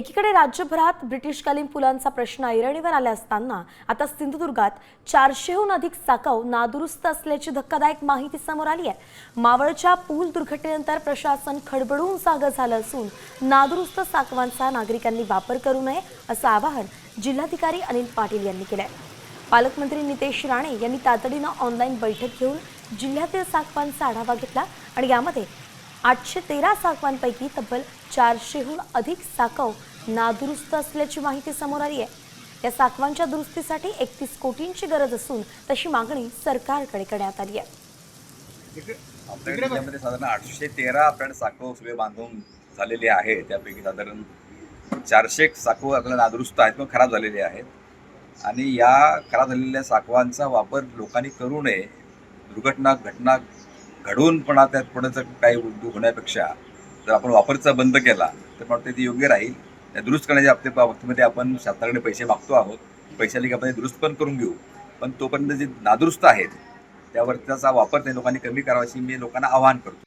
एकीकडे राज्यभरात ब्रिटिशकालीन पुलांचा प्रश्न ऐरणीवर आला असताना आता सिंधुदुर्गात चारशेहून अधिक साकाव नादुरुस्त असल्याची धक्कादायक माहिती समोर आली आहे. मावळच्या पूल दुर्घटनेनंतर प्रशासन खडबडून जागं झालं असून नादुरुस्त साकवांचा नागरिकांनी वापर करू नये असं आवाहन जिल्हाधिकारी अनिल पाटील यांनी केलं आहे पालकमंत्री नितेश राणे यांनी तातडीनं ऑनलाईन बैठक घेऊन जिल्ह्यातील साकवांचा आढावा घेतला आणि यामध्ये आठशे तेरा साकवांपैकी तब्बल चारशेहून अधिक साकव नादुरुस्त असल्याची माहिती समोर आली आहे या साकवांच्या दुरुस्तीसाठी एकतीस कोटींची गरज असून तशी मागणी सरकारकडे करण्यात आली आहे. आपल्या जिल्ह्यामध्ये साधारण आठशे तेरा आपल्याकडे साखो सगळे बांधून झालेले आहे त्यापैकी साधारण चारशे साखो आपल्याला नादुरुस्त आहेत किंवा खराब झालेले आहेत. आणि या खराब झालेल्या साखवांचा वापर लोकांनी करू नये. दुर्घटना घटना घडून पण त्यात पुण्याचं काही उद्योग होण्यापेक्षा जर आपण वापरचा बंद केला तर मला ते योग्य राहील. त्या दुरुस्त करण्याच्या बाबतीत बाबतीमध्ये आपण शासनाकडे पैसे मागतो आहोत. पैशाला आपण दुरुस्त पण करून घेऊ. पण तोपर्यंत जे नादुरुस्त आहेत त्यावर त्याचा वापर त्या लोकांनी कमी करावा अशी मी लोकांना आवाहन करतो.